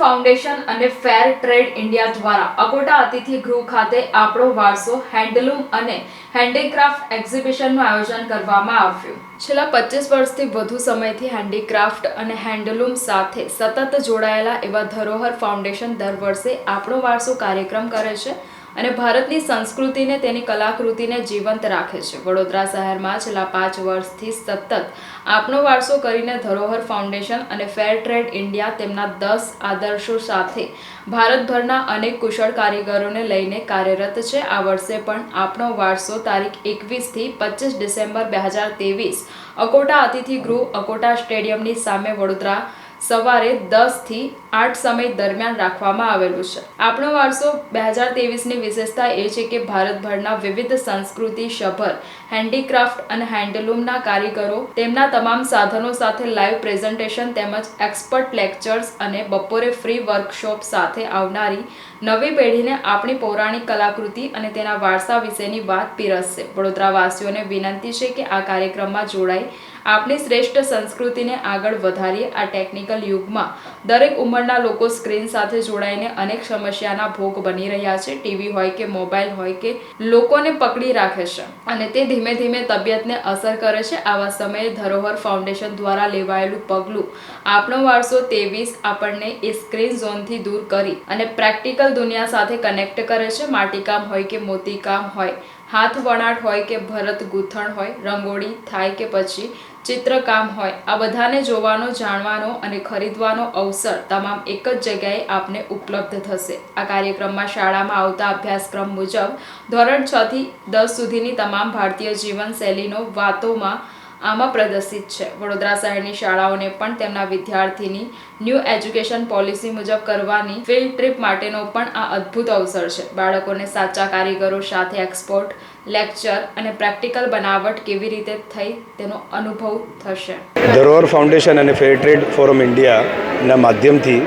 Foundation અને ફેર trade India દ્વારા અકોટા અતિથિ ગૃહ ખાતે આપણો વારસો હેન્ડલૂમ અને હેન્ડીક્રાફ્ટ એક્ઝિબિશનનું આયોજન કરવામાં આવ્યું. છેલ્લા પચીસ વર્ષથી વધુ સમયથી હેન્ડીક્રાફ્ટ અને હેન્ડલૂમ સાથે સતત જોડાયેલા એવા ધરોહર ફાઉન્ડેશન દર વર્ષે આપણો વારસો કાર્યક્રમ કરે છે. અને ભારતની સંસ્કૃતિને તેની કલાકૃતિને જીવંત રાખે છે. વડોદરા શહેરમાં છેલ્લા પાંચ વર્ષથી સતત આપનો વારસો કરીને ધરોહર ફાઉન્ડેશન અને ફેર ટ્રેડ ઇન્ડિયા તેમના દસ આદર્શો સાથે ભારતભરના અનેક કુશળ કારીગરોને લઈને કાર્યરત છે. આ વર્ષે પણ આપણો વારસો તારીખ એકવીસથી પચીસ ડિસેમ્બર બે હજાર તેવીસ અકોટા અતિથિ ગૃહ અકોટા સ્ટેડિયમની સામે વડોદરા સવારે દસથી આઠ સમય દરમિયાન રાખવામાં આવેલું છે. આપણો વારસો બે હજાર તેવીસની વિશેષતા એ છે કે ભારતભરના વિવિધ સંસ્કૃતિ સભર હેન્ડીક્રાફ્ટ અને હેન્ડલૂમના કારીગરો, તેમના તમામ સાધનો સાથે લાઈવ પ્રેઝન્ટેશન તેમજ એક્સપર્ટ લેક્ચર્સ અને બપોરે ફ્રી વર્કશોપ સાથે આવનારી નવી પેઢીને આપણી પૌરાણિક કલાકૃતિ અને તેના વારસા વિશેની વાત પીરસશે. વડોદરાવાસીઓને વિનંતી છે કે આ કાર્યક્રમમાં જોડાઈ આપણી શ્રેષ્ઠ સંસ્કૃતિને આગળ વધારીએ. આ ટેકનિકલ યુગમાં દરેક ઉંમરના લોકો સ્ક્રીન સાથે જોડાઈને અનેક સમસ્યાના ભોગ બની રહ્યા છે. ટીવી હોય કે મોબાઈલ હોય કે લોકોને પકડી રાખે છે અને તે ધીમે ધીમે તબિયતને અસર કરે છે. આવા સમયે ધરોહર ફાઉન્ડેશન દ્વારા લેવાયેલું પગલું આપણો વારસો ત્રેવીસ આપણને એ સ્ક્રીન ઝોનથી દૂર કરી અને પ્રેક્ટિકલ દુનિયા સાથે કનેક્ટ કરે છે. માટીકામ હોય કે મોતીકામ હોય, હાથ વણાટ હોય કે ભરત ગૂંથણ હોય, રંગોળી થાય કે પછી ચિત્રકામ હોય. આ બધાને જોવાનો, જાણવાનો અને ખરીદવાનો અવસર તમામ એક જ જગ્યાએ આપને ઉપલબ્ધ થશે. આ કાર્યક્રમમાં શાળામાં આવતા અભ્યાસક્રમ મુજબ ધોરણ છ થી દસ સુધીની તમામ ભારતીય જીવનશૈલીનો વાતોમાં આમાં પ્રદર્શિત છે. વડોદરા શહેરની શાળાઓને પણ તેમના વિદ્યાર્થીની ન્યૂ એજ્યુકેશન પોલિસી મુજબ કરવાની ફિલ્ડ ટ્રીપ માટેનો પણ આ અદ્ભુત અવસર છે. બાળકોને સાચા કારીગરો સાથે એક્સપોર્ટ લેક્ચર અને પ્રેક્ટિકલ બનાવટ કેવી રીતે થઈ તેનો અનુભવ થશે. ધરોહર ફાઉન્ડેશન અને ફેર ટ્રેડ ફોરમ ઇન્ડિયાના માધ્યમથી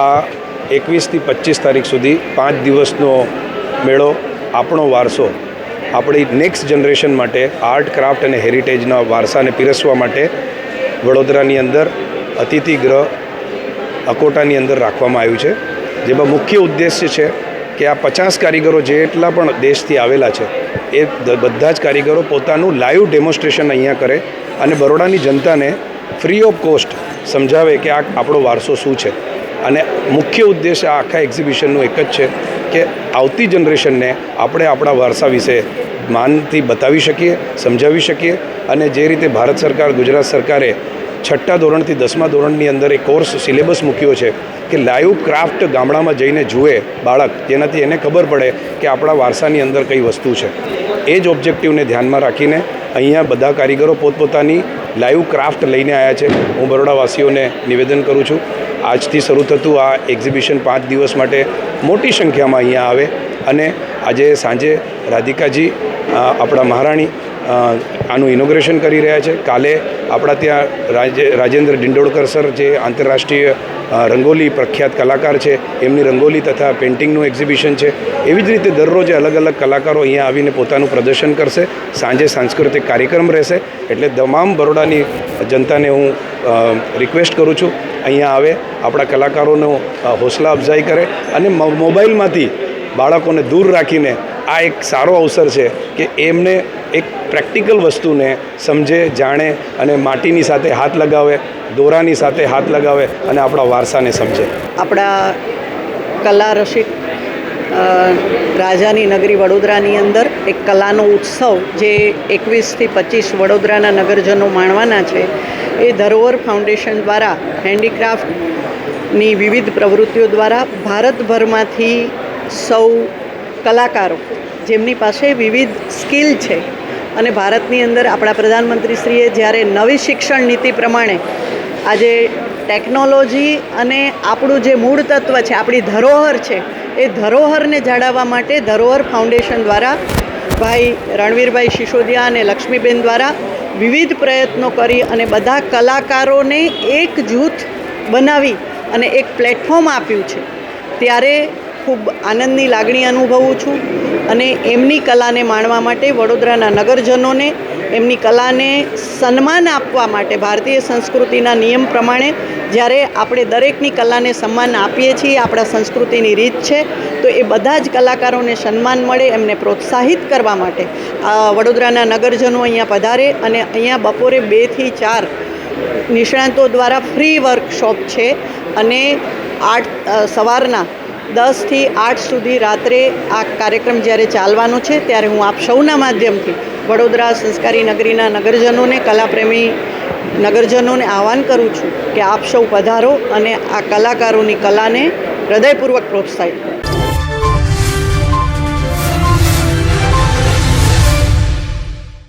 આ એકવીસથી પચીસ તારીખ સુધી પાંચ દિવસનો મેળો, આપણો વારસો, આપણી નેક્સ્ટ જનરેશન માટે આર્ટ ક્રાફ્ટ અને હેરિટેજના વારસાને પીરસવા માટે વડોદરાની અંદર અતિથિ ગ્રહ અકોટાની અંદર રાખવામાં આવ્યું છે. જેમાં મુખ્ય ઉદ્દેશ્ય છે કે આ પચાસ કારીગરો જેટલા પણ દેશથી આવેલા છે, એ બધા જ કારીગરો પોતાનું લાઈવ ડેમોન્સ્ટ્રેશન અહીંયા કરે અને બરોડાની જનતાને ફ્રી ઓફ કોસ્ટ સમજાવે કે આ આપણો વારસો શું છે. અને મુખ્ય ઉદ્દેશ આ આખા એક્ઝિબિશનનું એક જ છે કે આવતી જનરેશનને આપણે આપણા વારસા વિશે માનથી બતાવી શકીએ, સમજાવી શકીએ અને જે રીતે ભારત સરકાર, ગુજરાત સરકારે છઠ્ઠા ધોરણથી દસમા ધોરણની અંદર એક કોર્સ સિલેબસ મૂક્યો છે કે લાઈવ ક્રાફ્ટ ગામડામાં જઈને જુએ બાળક. જેનાથી એને ખબર પડે કે આપણા વારસાની અંદર કઈ વસ્તુ છે. એ જ ઓબ્જેક્ટિવને ધ્યાનમાં રાખીને અહીંયા બધા કારીગરો પોતપોતાની લાઈવ ક્રાફ્ટ લઈને આવ્યા છે. હું બરોડાવાસીઓને નિવેદન કરું છું. આજથી શરૂ થતું આ એક્ઝિબિશન પાંચ દિવસ માટે મોટી સંખ્યામાં અહીંયા આવે. અને આજે સાંજે રાધિકાજી આપણા મહારાણી આનું ઇનોગ્રેશન કરી રહ્યા છે. કાલે આપણા ત્યાં રાજે રાજેન્દ્ર ડિંડોળકર સર જે આંતરરાષ્ટ્રીય રંગોલી પ્રખ્યાત કલાકાર છે, એમની રંગોલી તથા પેઇન્ટિંગનું એક્ઝિબિશન છે. એવી જ રીતે દરરોજ અલગ અલગ કલાકારો અહીંયા આવીને પોતાનું પ્રદર્શન કરશે. સાંજે સાંસ્કૃતિક કાર્યક્રમ રહેશે. એટલે તમામ બરોડાની જનતાને હું રિક્વેસ્ટ કરું છું, અહીંયા આવે, આપણા કલાકારોનો હોસલા અફઝાઈ કરે અને મોબાઈલમાંથી બાળકોને દૂર રાખીને આ એક સારો અવસર છે કે એમને એક પ્રેક્ટિકલ વસ્તુને સમજે, જાણે અને માટીની સાથે હાથ લગાવે, દોરાની સાથે હાથ લગાવે અને આપણા વારસાને સમજે. આપણા કલા રસિક રાજાની નગરી વડોદરાની અંદર એક કલાનો ઉત્સવ જે એકવીસથી પચીસ વડોદરાના નગરજનો માણવાના છે, એ ધરોહર ફાઉન્ડેશન દ્વારા, હેન્ડીક્રાફ્ટની વિવિધ પ્રવૃત્તિઓ દ્વારા ભારતભરમાંથી સૌ કલાકારો જેમની પાસે વિવિધ સ્કિલ છે. અને ભારતની અંદર આપણા પ્રધાનમંત્રીશ્રીએ જ્યારે નવી શિક્ષણ નીતિ પ્રમાણે આજે ટેકનોલોજી અને આપણું જે મૂળ તત્વ છે, આપણી ધરોહર છે, એ ધરોહરને જાળવવા માટે ધરોહર ફાઉન્ડેશન દ્વારા ભાઈ રણવીરભાઈ સિસોદિયા અને લક્ષ્મીબેન દ્વારા વિવિધ પ્રયત્નો કરી અને બધા કલાકારોને એક જૂથ બનાવી અને એક પ્લેટફોર્મ આપ્યું છે. ત્યારે ખૂબ આનંદની લાગણી અનુભવું છું અને એમની કલાને માણવા માટે વડોદરાના નગરજનોને, એમની કલાને સન્માન આપવા માટે, ભારતીય સંસ્કૃતિના નિયમ પ્રમાણે જ્યારે આપણે દરેકની કલાને સન્માન આપીએ છીએ, આપણા સંસ્કૃતિની રીત છે, તો એ બધા જ કલાકારોને સન્માન મળે, એમને પ્રોત્સાહિત કરવા માટે. વડોદરાના નગરજનો અહીંયા પધારે અને અહીંયા બપોરે બેથી ચાર નિષ્ણાંતો દ્વારા ફ્રી વર્કશોપ છે અને આઠ સવારના દસથી આઠ સુધી રાત્રે આ કાર્યક્રમ જ્યારે ચાલવાનો છે, ત્યારે હું આપ સૌના માધ્યમથી વડોદરા સંસ્કારી નગરીના નગરજનોને, કલાપ્રેમી નગરજનોને આહવાન કરું છું કે આપ સૌ પધારો અને આ કલાકારોની કલાને હૃદયપૂર્વક પ્રોત્સાહિત કરો.